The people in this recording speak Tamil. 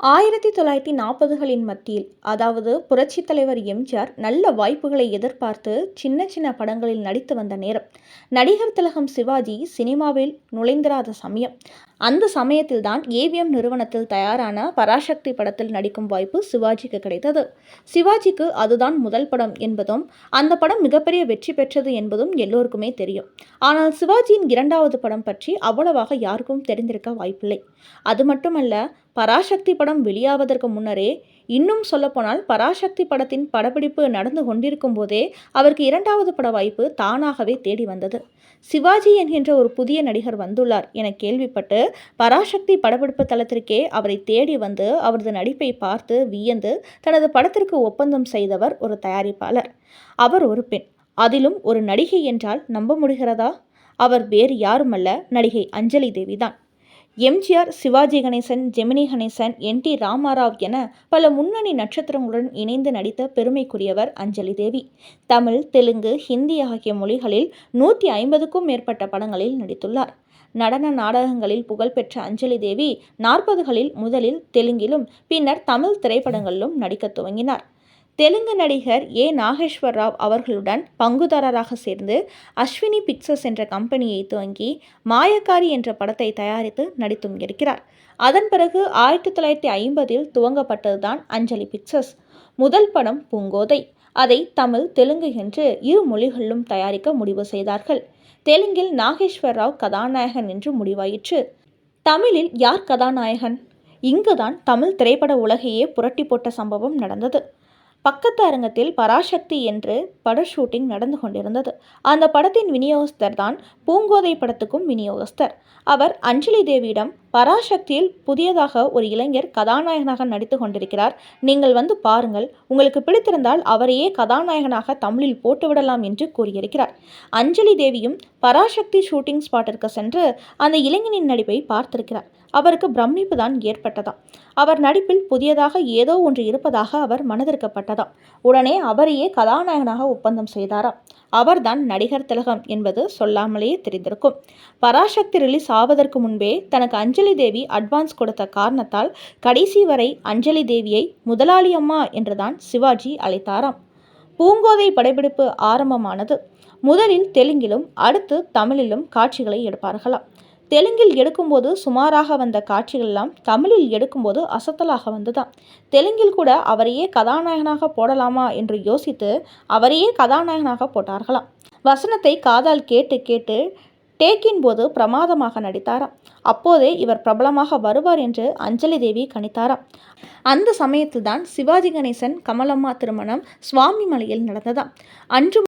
ஆயிரத்தி தொள்ளாயிரத்தி நாற்பதுகளின் மத்தியில் அதாவது புரட்சித் தலைவர் எம்ஜிஆர் நல்ல வாய்ப்புகளை எதிர்பார்த்து சின்ன சின்ன படங்களில் நடித்து வந்த நேரம். நடிகர் திலகம் சிவாஜி சினிமாவில் நுழைந்திராத சமயம். அந்த சமயத்தில்தான் ஏவிஎம் நிறுவனத்தில் தயாரான பராசக்தி படத்தில் நடிக்கும் வாய்ப்பு சிவாஜிக்கு கிடைத்தது. சிவாஜிக்கு அதுதான் முதல் படம் என்பதும் அந்த படம் மிகப்பெரிய வெற்றி பெற்றது என்பதும் எல்லோருக்குமே தெரியும். ஆனால் சிவாஜியின் இரண்டாவது படம் பற்றி அவ்வளவாக யாருக்கும் தெரிந்திருக்க வாய்ப்பில்லை. அது மட்டுமல்ல பராசக்தி படம் வெளியாவதற்கு முன்னரே இன்னும் சொல்லப்போனால் பராசக்தி படத்தின் படப்பிடிப்பு நடந்து கொண்டிருக்கும் போதே அவருக்கு இரண்டாவது பட வாய்ப்பு தானாகவே தேடி வந்தது. சிவாஜி என்கின்ற ஒரு புதிய நடிகர் வந்துள்ளார் என கேள்விப்பட்டு பராசக்தி படப்பிடிப்பு தளத்திற்கே அவரை தேடி வந்து அவரது நடிப்பை பார்த்து வியந்து தனது படத்திற்கு ஒப்பந்தம் செய்தவர் ஒரு தயாரிப்பாளர். அவர் ஒரு பெண். அதிலும் ஒரு நடிகை என்றால் நம்ப முடிகிறதா? அவர் வேறு யாருமல்ல. நடிகை அஞ்சலி தேவிதான். எம்ஜிஆர் சிவாஜி கணேசன் ஜெமினி கணேசன் என் டி ராமாராவ் என பல முன்னணி நட்சத்திரங்களுடன் இணைந்து நடித்த பெருமைக்குரியவர் அஞ்சலி தேவி. தமிழ் தெலுங்கு ஹிந்தி ஆகிய மொழிகளில் நூற்றி ஐம்பதுக்கும் மேற்பட்ட படங்களில் நடித்துள்ளார். நடன நாடகங்களில் புகழ்பெற்ற அஞ்சலி தேவி நாற்பதுகளில் முதலில் தெலுங்கிலும் பின்னர் தமிழ் திரைப்படங்களிலும் நடிக்க துவங்கினார். தெலுங்கு நடிகர் ஏ. நாகேஸ்வர் ராவ் அவர்களுடன் பங்குதாரராக சேர்ந்து அஸ்வினி பிக்சர்ஸ் என்ற கம்பெனியை துவங்கி மாயக்காரி என்ற படத்தை தயாரித்து நடித்தும் இருக்கிறார். அதன் பிறகு ஆயிரத்தி தொள்ளாயிரத்தி ஐம்பதில் துவங்கப்பட்டதுதான் அஞ்சலி பிக்சர்ஸ். முதல் படம் பூங்கோதை. அதை தமிழ் தெலுங்கு என்று இரு மொழிகளிலும் தயாரிக்க முடிவு செய்தார்கள். தெலுங்கில் நாகேஸ்வர் ராவ் கதாநாயகன் என்று முடிவாயிற்று. தமிழில் யார் கதாநாயகன்? இங்குதான் தமிழ் திரைப்பட உலகையே புரட்டி போட்ட சம்பவம் நடந்தது. பக்கத்து அரங்கத்தில் பராசக்தி என்று பட ஷூட்டிங் நடந்து கொண்டிருந்தது. அந்த படத்தின் விநியோகஸ்தர் தான் பூங்கோதை படத்துக்கும் விநியோகஸ்தர். அவர் அஞ்சலி தேவியிடம் பராசக்தியில் புதியதாக ஒரு இளைஞர் கதாநாயகனாக நடித்து கொண்டிருக்கிறார். நீங்கள் வந்து பாருங்கள் உங்களுக்கு பிடித்திருந்தால் அவரையே கதாநாயகனாக தமிழில் போட்டுவிடலாம் என்று கூறியிருக்கிறார். அஞ்சலி தேவியும் பராசக்தி ஷூட்டிங் ஸ்பாட்டிற்கு சென்று அந்த இளைஞனின் நடிப்பை பார்த்திருக்கிறார். அவருக்கு பிரமிப்பு தான் ஏற்பட்டதாம். அவர் நடிப்பில் புதியதாக ஏதோ ஒன்று இருப்பதாக அவர் மனதிற்கப்பட்டதாம். உடனே அவரையே கதாநாயகனாக ஒப்பந்தம் செய்தாராம். அவர்தான் நடிகர் திலகம் என்பது சொல்லாமலேயே தெரிந்திருக்கும். பராசக்தி ரிலீஸ் ஆவதற்கு முன்பே தனக்கு அஞ்சலி தேவி அட்வான்ஸ் கொடுத்த காரணத்தால் கடைசி வரை அஞ்சலி தேவியை முதலாளி அம்மா என்றுதான் சிவாஜி அழைத்தாராம். பூங்கோதை படப்பிடிப்பு ஆரம்பமானது. முதலில் தெலுங்கிலும் அடுத்து தமிழிலும் காட்சிகளை எடுப்பார்களாம். தெலுங்கில் எடுக்கும்போது சுமாராக வந்த காட்சிகள்லாம் தமிழில் எடுக்கும்போது அசத்தலாக வந்துதான் தெலுங்கில் கூட அவரையே கதாநாயகனாக போடலாமா என்று யோசித்து அவரையே கதாநாயகனாக போட்டார்களாம். வசனத்தை காதால் கேட்டு கேட்டு டேக்கின் போது பிரமாதமாக நடித்தாராம். அப்போதே இவர் பிரபலமாக வருவார் என்று அஞ்சலி தேவி கணித்தாராம். அந்த சமயத்தில்தான் சிவாஜி கணேசன் கமலம்மா திருமணம் சுவாமி மலையில் நடந்ததாம். அன்று